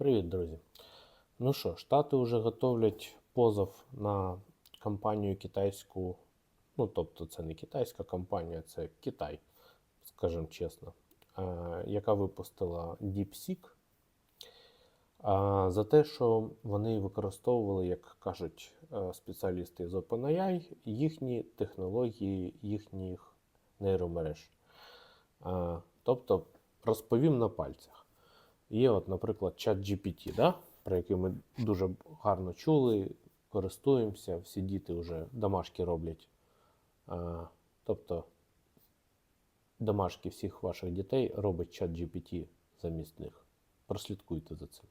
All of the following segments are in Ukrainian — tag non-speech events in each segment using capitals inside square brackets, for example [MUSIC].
Привіт, друзі. Ну що, Штати вже готовлять позов на компанію китайську. Ну, тобто, це не китайська компанія, це Китай, скажімо чесно, е, яка випустила DeepSeek за те, що вони використовували, як кажуть е, спеціалісти з OpenAI, їхні технології їхніх нейромереж. А, Тобто, розповім на пальцях. Є, от, наприклад, чат GPT, да? про який ми дуже гарно чули, користуємося, всі діти вже домашки роблять. А, тобто домашки всіх ваших дітей робить чат GPT замість них. Прослідкуйте за цим.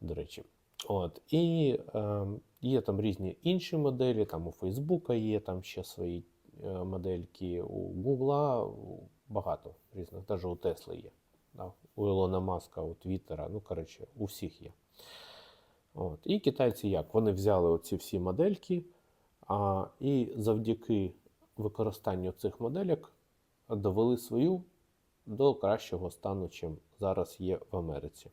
До речі. От. І е, є там різні інші моделі, там у Фейсбука є там ще свої е, модельки, у Гугла багато різних, навіть у Тесли є. У Ілона Маска, у Твіттера, ну, коротше, у всіх є. От. І китайці як? Вони взяли оці всі модельки, а, і завдяки використанню цих модельок довели свою до кращого стану, чим зараз є в Америці.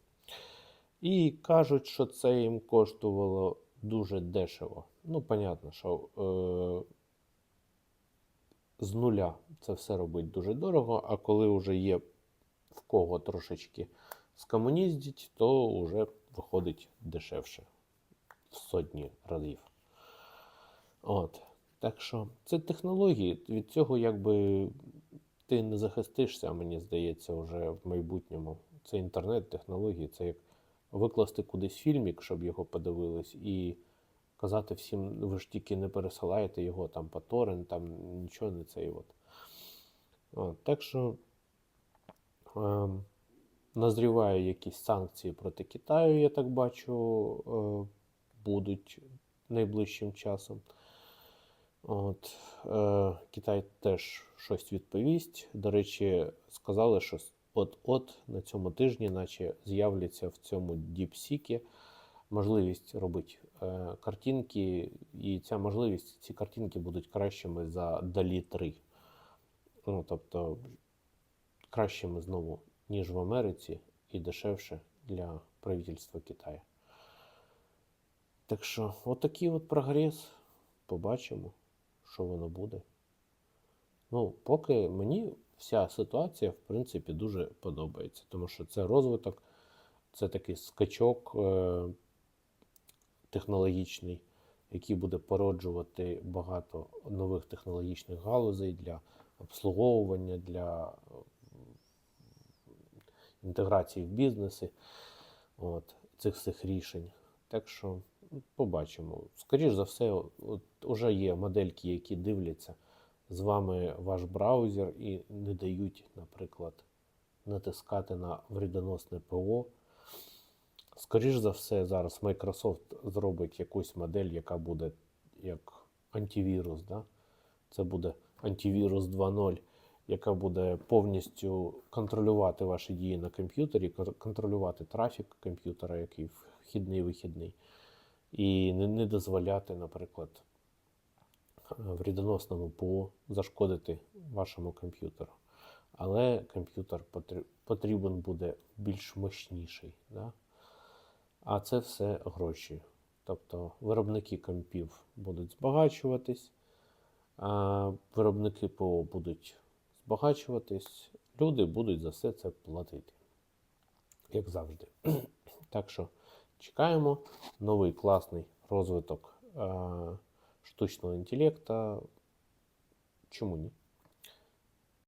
І кажуть, що це їм коштувало дуже дешево. Ну, понятно, що е, з нуля це все робить дуже дорого, а коли вже є в кого трошечки скомуніздіть, то вже виходить дешевше в сотні разів. От. Так що це технології. Від цього якби ти не захистишся, мені здається, вже в майбутньому. Це інтернет, технології, це як викласти кудись фільмік, щоб його подивились, і казати всім, ви ж тільки не пересилаєте його там по торрентам, нічого не цей от. От. Так що ем, назрівають якісь санкції проти Китаю, я так бачу, е, будуть найближчим часом. От, е, Китай теж щось відповість. До речі, сказали, що от-от на цьому тижні, наче з'являться в цьому DeepSeek можливість робити е, картинки, і ця можливість, ці картинки будуть кращими за DALI 3. Ну, тобто кращими знову, ніж в Америці, і дешевше для правительства Китаю. Так що, отакий от прогрес. Побачимо, що воно буде. Ну, поки мені вся ситуація, в принципі, дуже подобається, тому що це розвиток, це такий скачок е, технологічний, який буде породжувати багато нових технологічних галузей для обслуговування, для інтеграції в бізнеси от, цих всіх рішень. Так що ну, побачимо. Скоріш за все, от, уже є модельки, які дивляться з вами ваш браузер і не дають, наприклад, натискати на вредоносне ПО. Скоріш за все, зараз Microsoft зробить якусь модель, яка буде як антивірус. Да? Це буде антивірус 2.0, яка буде повністю контролювати ваші дії на комп'ютері, контролювати трафік комп'ютера, який вхідний вихідний, і не, дозволяти, наприклад, е, вредоносному ПО зашкодити вашому комп'ютеру. Але комп'ютер потрібен буде більш мощніший. Да? А це все гроші. Тобто виробники компів будуть збагачуватись, а виробники ПО будуть збагачуватись, люди будуть за все це платити. Як завжди. [CLEARS THROAT] Так що чекаємо новий класний розвиток е, штучного інтелекту. Чому ні?